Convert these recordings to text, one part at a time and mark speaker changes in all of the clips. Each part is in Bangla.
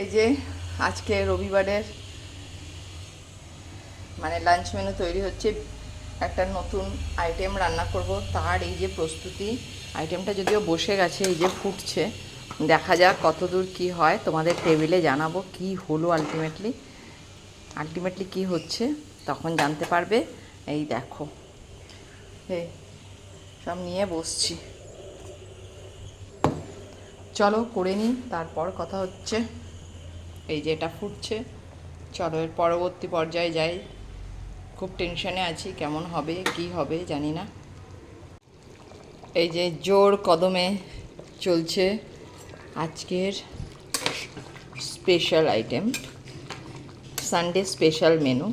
Speaker 1: এই যে আজকে রবিবারের মানে লাঞ্চ মেনু তৈরি হচ্ছে, একটা নতুন আইটেম রান্না করব। তার এই যে প্রস্তুতি আইটেমটা যদিও বসে গেছে, এই যে ফুটছে, দেখা যাক কতদূর কি হয়। তোমাদের টেবিলে জানাব কি হলো আলটিমেটলি আলটিমেটলি কি হচ্ছে, তখন জানতে পারবে। এই দেখো এই সব নিয়ে বসছি। চলো, করে নিই, তারপর কথা হচ্ছে। এই যে এটা ফুটছে। চলো এর পরবর্তী পর্যায়ে যাই। খুব টেনশনে আছি, কেমন হবে, কি হবে জানি না। এই যে জোর কদমে চলছে আজকের special item Sunday special menu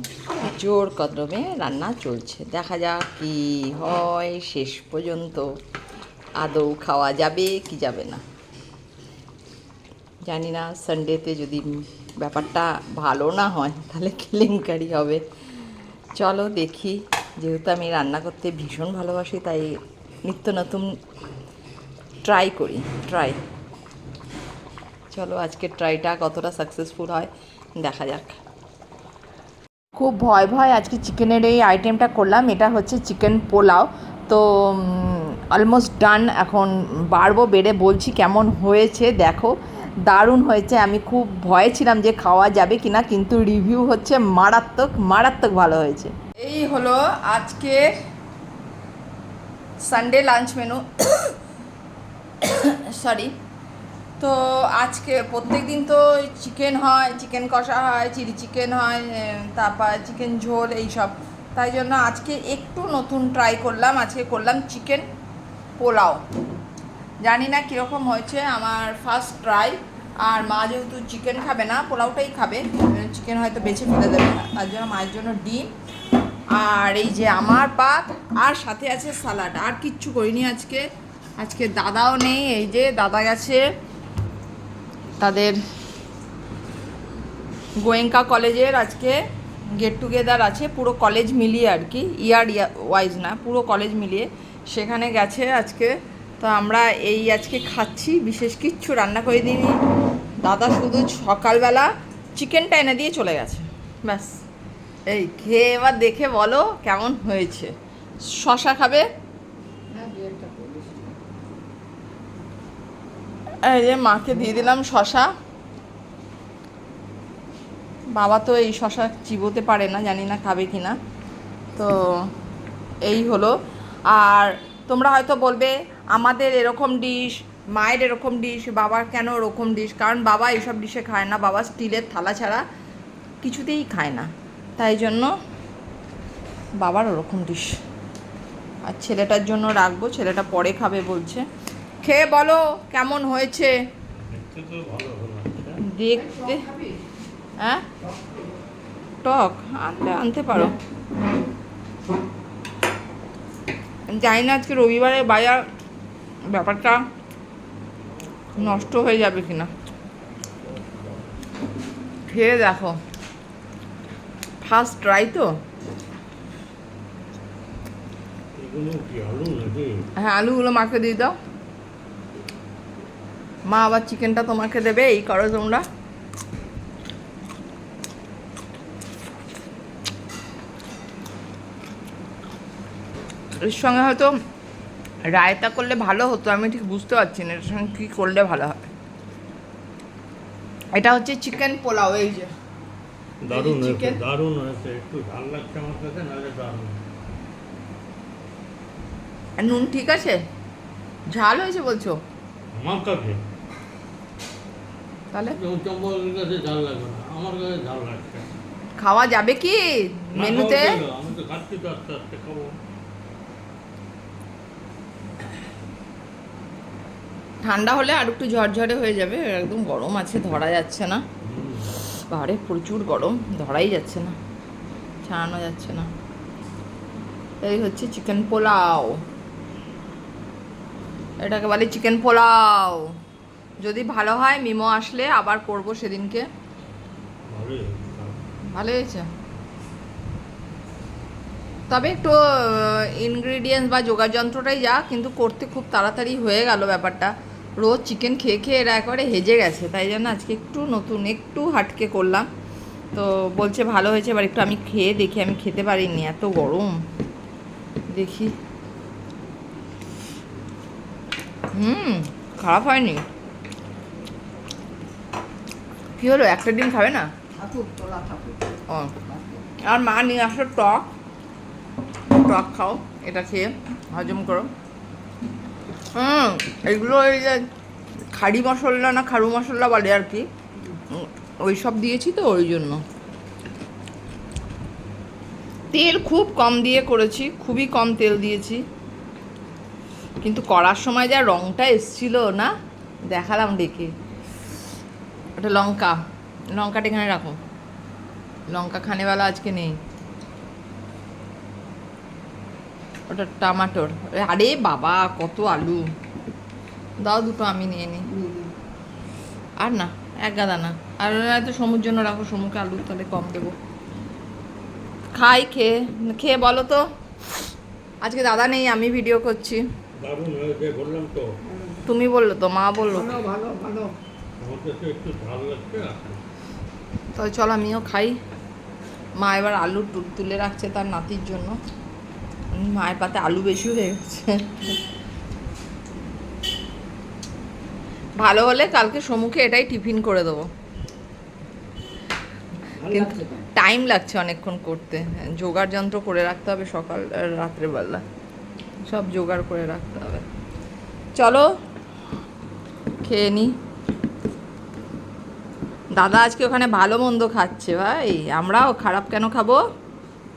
Speaker 1: জোর কদমে রান্না চলছে। দেখা যাক কি হয়, শেষ পর্যন্ত। আদৌ খাওয়া যাবে, কি যাবে না। জানি না সানডেতে যদি ব্যাপারটা ভালো না হয়, তাহলে কেলেঙ্কারি হবে। চলো দেখি, যেহেতু আমি রান্না করতে ভীষণ ভালোবাসি, তাই নিত্য নতুন ট্রাই করি ট্রাই চলো আজকে ট্রাইটা কতটা সাকসেসফুল হয়, দেখা যাক। খুব ভয় ভয় আজকে চিকেনের এই আইটেমটা করলাম, এটা হচ্ছে চিকেন পোলাও। তো অলমোস্ট ডান এখন বাড়বো, বেড়ে বলছি কেমন হয়েছে, দেখো। দারুণ হয়েছে। আমি খুব ভয়ে ছিলাম যে খাওয়া যাবে কিনা, কিন্তু রিভিউ হচ্ছে মারাত্মক মারাত্মক ভালো হয়েছে। এই হলো আজকে সানডে লাঞ্চ মেনু সরি তো আজকে প্রত্যেক দিন তো চিকেন হয় চিকেন কষা হয় চিলি চিকেন হয় তারপর চিকেন ঝোল এইসব তাই জন্য আজকে একটু নতুন ট্রাই করলাম। আজকে করলাম চিকেন পোলাও। জানি না কীরকম হয়েছে, আমার ফার্স্ট ট্রাই আর মা যেহেতু চিকেন খাবে না, পোলাওটাই খাবে চিকেন হয়তো বেছে ফেলে দেবে না। তার জন্য মায়ের জন্য ডিম। আর এই যে আমার পাত, আর সাথে আছে সালাড। আর কিচ্ছু করিনি আজকে। আজকে দাদাও নেই, এই যে দাদা গেছে তাদের গোয়েঙ্কা কলেজের আজকে গেট টুগেদার আছে। পুরো কলেজ মিলিয়ে আর কি ইয়ার ওয়াইজ না, পুরো কলেজ মিলিয়ে। সেখানে গেছে আজকে তো আমরা এই আজকে খাচ্ছি, বিশেষ কিচ্ছু রান্না করে দিইনি। দাদা শুধু সকালবেলা চিকেনটা এনে দিয়ে চলে গেছে। ব্যাস। এই খেয়ে এবার দেখে বলো কেমন হয়েছে। শশা খাবে? এই যে মাকে দিয়ে দিলাম শশা। বাবা তো এই শশা চিবোতে পারে না, জানি না খাবে কি না তো এই হলো। আর তোমরা হয়তো বলবে আমাদের এরকম ডিশ মায়ের এরকম ডিশ বাবার কেন ওরকম ডিশ? কারণ বাবা এইসব ডিশে খায় না বাবা স্টিলের থালা ছাড়া কিছুতেই খায় না। তাই জন্য বাবার ওরকম ডিশ। আর ছেলেটার জন্য রাখব ছেলেটা পরে খাবে বলছে। খেয়ে বলো কেমন হয়েছে?
Speaker 2: দেখতে
Speaker 1: দেখতে হ্যাঁ? টক আনতে আনতে পারো। জানি না আজকে রবিবারে বাজার ব্যাপারটা নষ্ট হয়ে যাবে কিনা। খেয়ে দেখো। ফার্স্ট ট্রাই তো? হ্যাঁ আলুগুলো মাকে দিয়ে দাও। মা আবার চিকেনটা তোমাকে দেবে এই করো তোমরা। এর সঙ্গে হয়তো রায়তা করলে ভালো হতো আমি ঠিক বুঝতে পারছি না এর সঙ্গে কী করলে ভালো হবে এটা হচ্ছে চিকেন পোলাও এই যে।
Speaker 2: দারুণ হয়েছে দারুণ হয়েছে একটু ঝাল লাগছে আমার কাছে নাহলে দারুণ।
Speaker 1: নুন ঠিক আছে? ঝাল হয়েছে বলছো?
Speaker 2: আমার কাছে।
Speaker 1: তাহলে?
Speaker 2: কাছে ঝাল লাগবে না আমার কাছে ঝাল লাগছে।
Speaker 1: খাওয়া যাবে কি মেনুতে?
Speaker 2: আমি তো খাচ্ছি তো আস্তে আস্তে খাব।
Speaker 1: ঠান্ডা হলে আর একটু ঝরঝরে হয়ে যাবে একদম গরম আছে ধরা যাচ্ছে না। বারে প্রচুর গরম ধরাই যাচ্ছে না ছাড়ানো যাচ্ছে না। এই হচ্ছে চিকেন পোলাও। এটাকে বলে চিকেন পোলাও। যদি ভালো হয় মিমো আসলে আবার করব সেদিনকে। ভালো হয়েছে? তবে একটু ইনগ্রিডিয়েন্টস বা যোগার যন্ত্রটাই যা কিন্তু করতে খুব তাড়াতাড়ি হয়ে গেল ব্যাপারটা। রোজ চিকেন খেয়ে খেয়ে এরা একবারে হেজে গেছে তাই জন্য আজকে একটু নতুন একটু হাটকে করলাম। তো বলছে ভালো হয়েছে এবার একটু আমি খেয়ে দেখি আমি খেতে পারিনি এত গরম। দেখি। হুম খারাপ হয়নি। কি হলো একটা ডিম খাবে না? ও আর মা নিয়ে আসো টক। টক খাও, এটা খেয়ে হজম করো। হুম, এগুলো এই যে খাড়ি মশলা না খারু মশলা বলে আর কি। ওই সব দিয়েছি তো, ওই জন্য। তেল খুব কম দিয়ে করেছি, খুবই কম তেল দিয়েছি। কিন্তু করার সময় যা রঙটা এসছিল না, দেখালাম ডেকে। ওটা লঙ্কা, লঙ্কাটা এখানে রাখো। লঙ্কা খানেওয়ালা আজকে নেই। ওটা টমাটোর আরে বাবা কত আলু। দাও দুটো আমি নিয়ে নিই। আর না এক গাদা না। আর তো সমুর জন্য রাখো সমুকে আলু তাহলে কম দেবো। খাই খেয়ে খেয়ে বলো তো। আজকে দাদা নেই আমি ভিডিও করছি।
Speaker 2: তো।
Speaker 1: তুমি বলল তো মা বলল। তাহলে চলো আমিও খাই। মা এবার আলু তুলে রাখছে তার নাতির জন্য। মায়ের পাতে আলু বেশি হয়ে গেছে। ভালো হলে কালকে সমুখে এটাই টিফিন করে দেবো। কিন্তু টাইম লাগছে অনেকক্ষণ করতে। জোগাড় যন্ত্র করে রাখতে হবে সকাল রাত্রেবেলা। সব জোগাড় করে রাখতে হবে। চলো খেয়ে নি। দাদা আজকে ওখানে ভালো মন্দ খাচ্ছে ভাই। আমরাও খারাপ কেন খাব?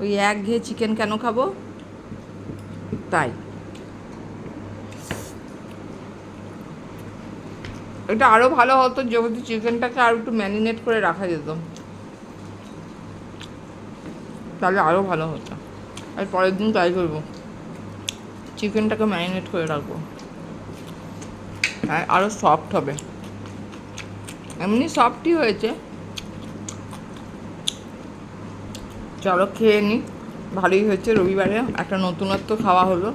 Speaker 1: ওই এক ঘে চিকেন কেন খাব? তাই। এটা আরও ভালো হতো যদি চিকেনটাকে আর একটু ম্যারিনেট করে রাখা যেত। তাহলে আরও ভালো হতো। আর পরের দিন ট্রাই করব। চিকেনটাকে ম্যারিনেট করে রাখব। আর আরও সফট হবে। এমনি সফটই হয়েছে। চলো খেয়ে নিই ভালোই হয়েছে রবিবারে। একটা নতুনত্ব খাওয়া হলো।